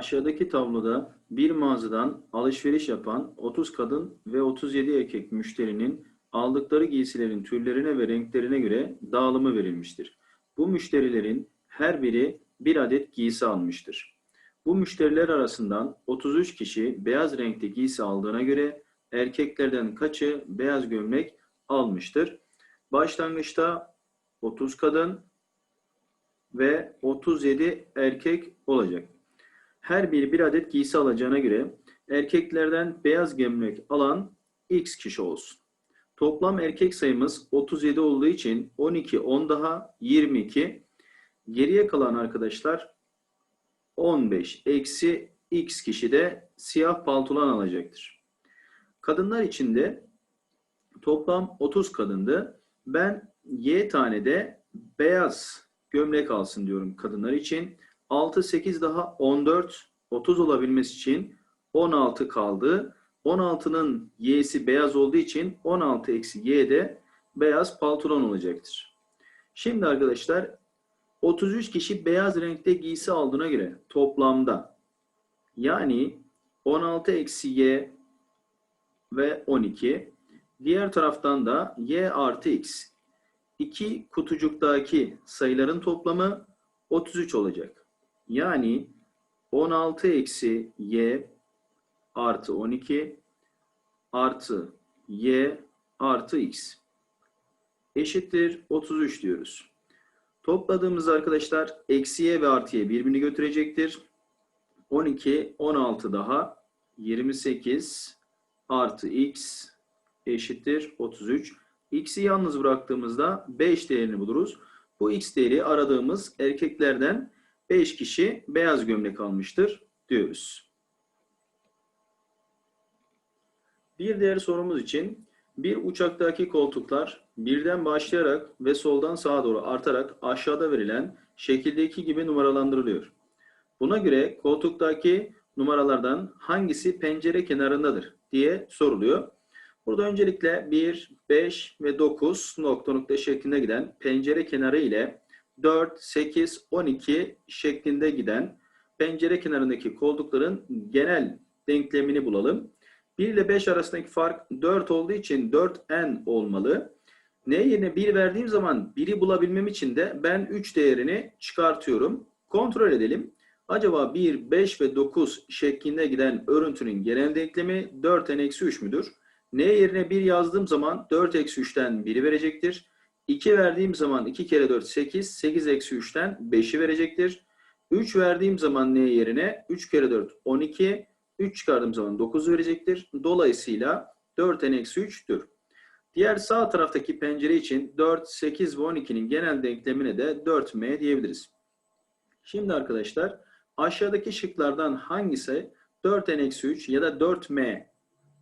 Aşağıdaki tabloda bir mağazadan alışveriş yapan 30 kadın ve 37 erkek müşterinin aldıkları giysilerin türlerine ve renklerine göre dağılımı verilmiştir. Bu müşterilerin her biri bir adet giysi almıştır. Bu müşteriler arasından 33 kişi beyaz renkte giysi aldığına göre erkeklerden kaçı beyaz gömlek almıştır? Başlangıçta 30 kadın ve 37 erkek olacak. Her biri bir adet giysi alacağına göre erkeklerden beyaz gömlek alan X kişi olsun. Toplam erkek sayımız 37 olduğu için 12, 10 daha 22. Geriye kalan arkadaşlar 15 eksi X kişi de siyah paltolan alacaktır. Kadınlar için de toplam 30 kadındı. Ben Y tane de beyaz gömlek alsın diyorum kadınlar için. 6, 8 daha 14, 30 olabilmesi için 16 kaldı. 16'nın y'si beyaz olduğu için 16 eksi y de beyaz paltoron olacaktır. Şimdi arkadaşlar 33 kişi beyaz renkte giysi aldığına göre toplamda yani 16 eksi y ve 12 diğer taraftan da y artı x iki kutucuktaki sayıların toplamı 33 olacak. Yani 16 eksi y artı 12 artı y artı x eşittir 33 diyoruz. Topladığımız arkadaşlar eksi y ve artı y birbirini götürecektir. 12, 16 daha 28 artı x eşittir 33. X'i yalnız bıraktığımızda 5 değerini buluruz. Bu x değeri aradığımız erkeklerden 5 kişi beyaz gömlek almıştır diyoruz. Bir diğer sorumuz için bir uçaktaki koltuklar birden başlayarak ve soldan sağa doğru artarak aşağıda verilen şekildeki gibi numaralandırılıyor. Buna göre koltuktaki numaralardan hangisi pencere kenarındadır diye soruluyor. Burada öncelikle 1, 5 ve 9 nokta nokta şeklinde giden pencere kenarı ile 4, 8, 12 şeklinde giden pencere kenarındaki koltukların genel denklemini bulalım. 1 ile 5 arasındaki fark 4 olduğu için 4n olmalı. N yerine 1 verdiğim zaman 1'i bulabilmem için de ben 3 değerini çıkartıyorum. Kontrol edelim. Acaba 1, 5 ve 9 şeklinde giden örüntünün genel denklemi 4n-3 müdür? N yerine 1 yazdığım zaman 4 eksi 3'ten 1'i verecektir. 2 verdiğim zaman 2 kere 4 8. 8 eksi 3'ten 5'i verecektir. 3 verdiğim zaman N yerine 3 kere 4 12. 3 çıkardığım zaman 9 verecektir. Dolayısıyla 4n eksi 3'tür. Diğer sağ taraftaki pencere için 4, 8 ve 12'nin genel denklemine de 4m diyebiliriz. Şimdi arkadaşlar aşağıdaki şıklardan hangisi 4n eksi 3 ya da 4m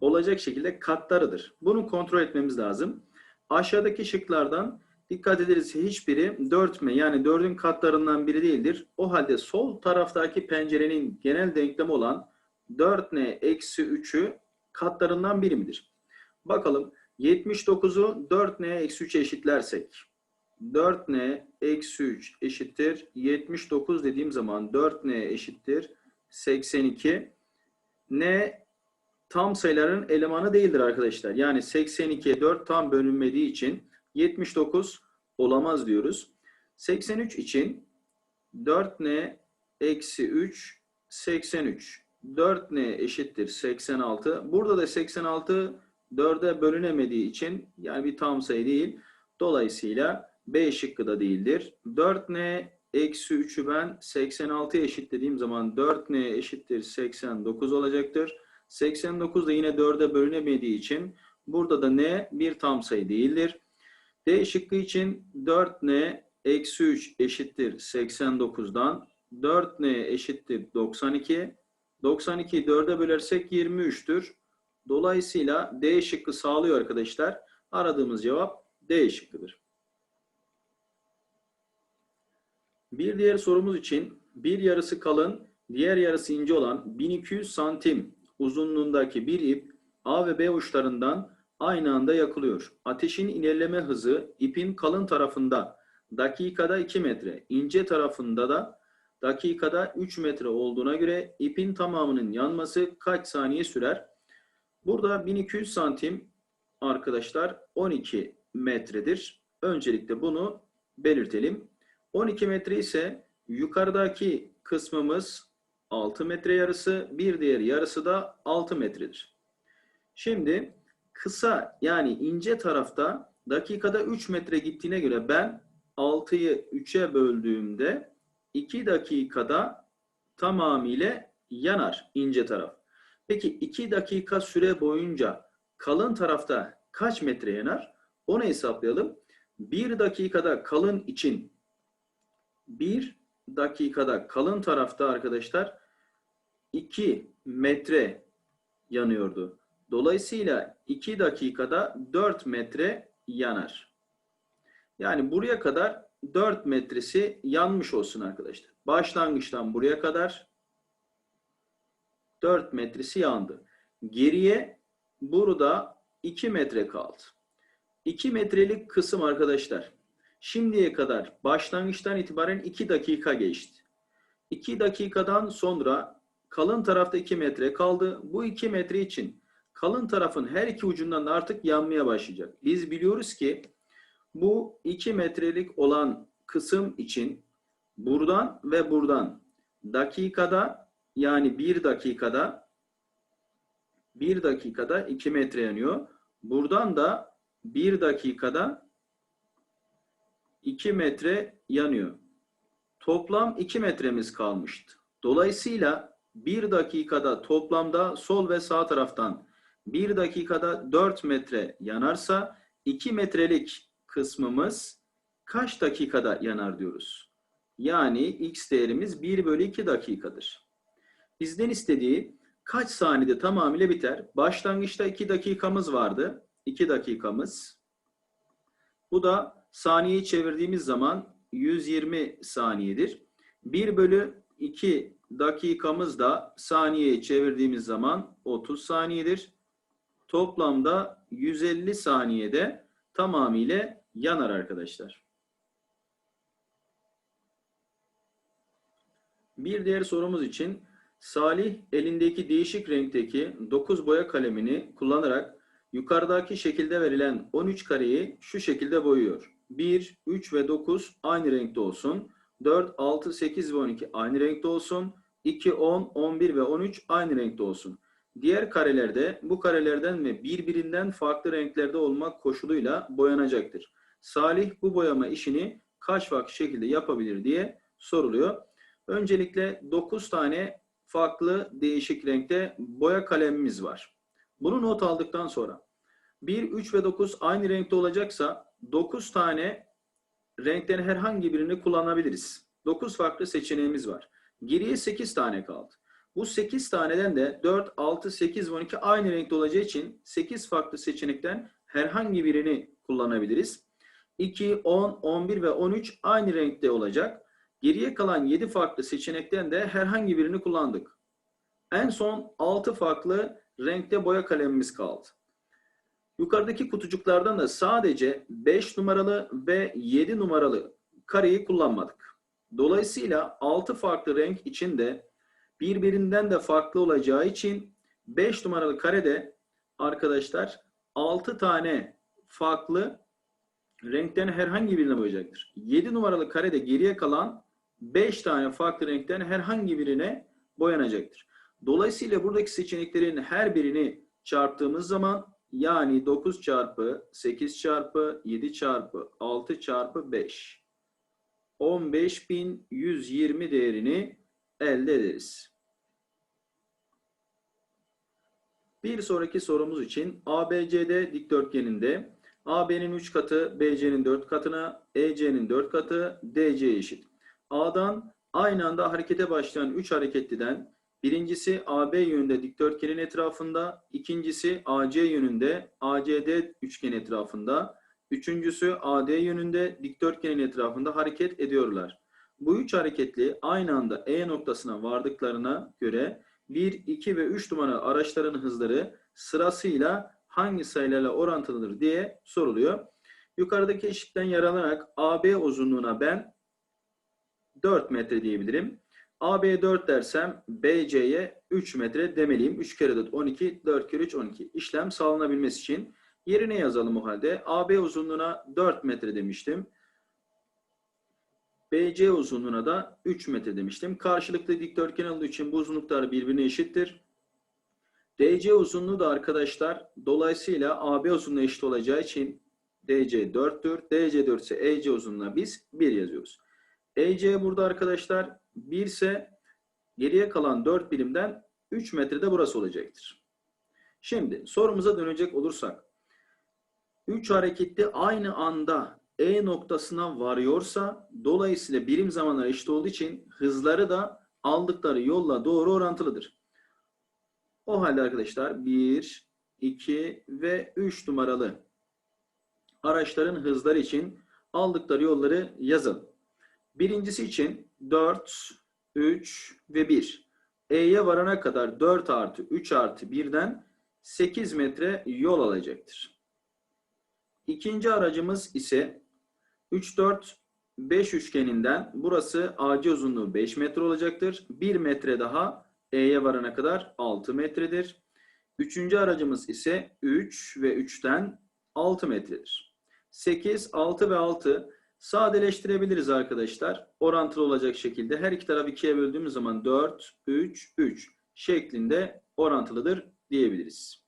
olacak şekilde katlarıdır. Bunu kontrol etmemiz lazım. Aşağıdaki şıklardan dikkat edilirse hiçbiri 4 mi yani 4'ün katlarından biri değildir. O halde sol taraftaki pencerenin genel denklemi olan 4n eksi 3'ü katlarından biri midir? Bakalım 79'u 4n eksi 3 eşitlersek 4n eksi 3 eşittir 79 dediğim zaman 4n eşittir 82 n tam sayıların elemanı değildir arkadaşlar. Yani 82'ye 4 tam bölünmediği için 79 olamaz diyoruz. 83 için 4n eksi 3 83. 4n eşittir 86. Burada da 86 4'e bölünemediği için yani bir tam sayı değil. Dolayısıyla B şıkkı da değildir. 4n eksi 3'ü ben 86'ya eşitlediğim zaman 4n eşittir 89 olacaktır. 89 da yine 4'e bölünemediği için burada da n bir tam sayı değildir. D şıkkı için 4n eksi 3 eşittir 89'dan 4n eşittir 92. 92'yi 4'e bölersek 23'tür. Dolayısıyla D şıkkı sağlıyor arkadaşlar. Aradığımız cevap D şıkkıdır. Bir diğer sorumuz için bir yarısı kalın, diğer yarısı ince olan 1200 santim uzunluğundaki bir ip A ve B uçlarından aynı anda yakılıyor. Ateşin ilerleme hızı ipin kalın tarafında dakikada 2 metre, ince tarafında da dakikada 3 metre olduğuna göre ipin tamamının yanması kaç saniye sürer? Burada 1200 santim arkadaşlar 12 metredir. Öncelikle bunu belirtelim. 12 metre ise yukarıdaki kısmımız 6 metre yarısı, bir diğer yarısı da 6 metredir. Şimdi kısa yani ince tarafta dakikada 3 metre gittiğine göre ben 6'yı 3'e böldüğümde 2 dakikada tamamıyla yanar ince taraf. Peki 2 dakika süre boyunca kalın tarafta kaç metre yanar? Onu hesaplayalım. 1 dakikada kalın için 1 dakikada kalın tarafta arkadaşlar 2 metre yanıyordu. Dolayısıyla 2 dakikada 4 metre yanar. Yani buraya kadar 4 metresi yanmış olsun arkadaşlar. Başlangıçtan buraya kadar 4 metresi yandı. Geriye burada 2 metre kaldı. 2 metrelik kısım arkadaşlar. Şimdiye kadar başlangıçtan itibaren 2 dakika geçti. 2 dakikadan sonra kalın tarafta 2 metre kaldı. Bu 2 metre için kalın tarafın her iki ucundan da artık yanmaya başlayacak. Biz biliyoruz ki bu 2 metrelik olan kısım için buradan ve buradan dakikada yani 1 dakikada 1 dakikada 2 metre yanıyor. Buradan da 1 dakikada 2 metre yanıyor. Toplam 2 metremiz kalmıştı. Dolayısıyla 1 dakikada toplamda sol ve sağ taraftan 1 dakikada 4 metre yanarsa 2 metrelik kısmımız kaç dakikada yanar diyoruz. Yani x değerimiz 1 bölü 2 dakikadır. Bizden istediği kaç saniyede tamamıyla biter? Başlangıçta 2 dakikamız vardı. 2 dakikamız. Bu da saniyeyi çevirdiğimiz zaman 120 saniyedir. 1 bölü 2 dakikamız da saniyeye çevirdiğimiz zaman 30 saniyedir. Toplamda 150 saniyede tamamıyla yanar arkadaşlar. Bir diğer sorumuz için Salih elindeki değişik renkteki 9 boya kalemini kullanarak yukarıdaki şekilde verilen 13 kareyi şu şekilde boyuyor. 1, 3 ve 9 aynı renkte olsun. 4, 6, 8 ve 12 aynı renkte olsun. 2, 10, 11 ve 13 aynı renkte olsun. Diğer karelerde bu karelerden ve birbirinden farklı renklerde olmak koşuluyla boyanacaktır. Salih bu boyama işini kaç farklı şekilde yapabilir diye soruluyor. Öncelikle 9 tane farklı değişik renkte boya kalemimiz var. Bunu not aldıktan sonra 1, 3 ve 9 aynı renkte olacaksa 9 tane renkten herhangi birini kullanabiliriz. 9 farklı seçeneğimiz var. Geriye 8 tane kaldı. Bu 8 taneden de 4, 6, 8 ve 12 aynı renkte olacağı için 8 farklı seçenekten herhangi birini kullanabiliriz. 2, 10, 11 ve 13 aynı renkte olacak. Geriye kalan 7 farklı seçenekten de herhangi birini kullandık. En son 6 farklı renkte boya kalemimiz kaldı. Yukarıdaki kutucuklardan da sadece 5 numaralı ve 7 numaralı kareyi kullanmadık. Dolayısıyla 6 farklı renk içinde birbirinden de farklı olacağı için 5 numaralı karede arkadaşlar 6 tane farklı renkten herhangi birine boyayacaktır. 7 numaralı karede geriye kalan 5 tane farklı renkten herhangi birine boyanacaktır. Dolayısıyla buradaki seçeneklerin her birini çarptığımız zaman yani 9 çarpı 8 çarpı 7 çarpı 6 çarpı 5 15.120 değerini elde ederiz. Bir sonraki sorumuz için ABCD dikdörtgeninde AB'nin 3 katı BC'nin 4 katına, EC'nin 4 katı DC eşit. A'dan aynı anda harekete başlayan 3 hareketliden birincisi AB yönünde dikdörtgenin etrafında, ikincisi AC yönünde ACD üçgen etrafında, üçüncüsü AD yönünde dikdörtgenin etrafında hareket ediyorlar. Bu üç hareketli aynı anda E noktasına vardıklarına göre 1, 2 ve 3 numaralı araçların hızları sırasıyla hangi sayılarla orantılıdır diye soruluyor. Yukarıdaki eşikten yararlanarak AB uzunluğuna ben 4 metre diyebilirim. AB 4 dersem BC'ye 3 metre demeliyim. 3 kere 4 12, 4 kere 3 12. İşlem sağlanabilmesi için yerine yazalım o halde. AB uzunluğuna 4 metre demiştim. BC uzunluğuna da 3 metre demiştim. Karşılıklı dikdörtgen olduğu için bu uzunluklar birbirine eşittir. DC uzunluğu da arkadaşlar dolayısıyla AB uzunluğu eşit olacağı için DC 4'tür. DC 4 ise EC uzunluğuna biz 1 yazıyoruz. EC burada arkadaşlar 1 ise geriye kalan 4 birimden 3 metrede burası olacaktır. Şimdi sorumuza dönecek olursak 3 hareketli aynı anda E noktasına varıyorsa dolayısıyla birim zamanları eşit olduğu için hızları da aldıkları yolla doğru orantılıdır. O halde arkadaşlar 1, 2 ve 3 numaralı araçların hızları için aldıkları yolları yazalım. Birincisi için 4, 3 ve 1. E'ye varana kadar 4 artı 3 artı 1'den 8 metre yol alacaktır. İkinci aracımız ise 3, 4, 5 üçgeninden burası AC uzunluğu 5 metre olacaktır. 1 metre daha E'ye varana kadar 6 metredir. Üçüncü aracımız ise 3 ve 3'ten 6 metredir. 8, 6 ve 6 sadeleştirebiliriz arkadaşlar. Orantılı olacak şekilde her iki tarafı ikiye böldüğümüz zaman 4, 3, 3 şeklinde orantılıdır diyebiliriz.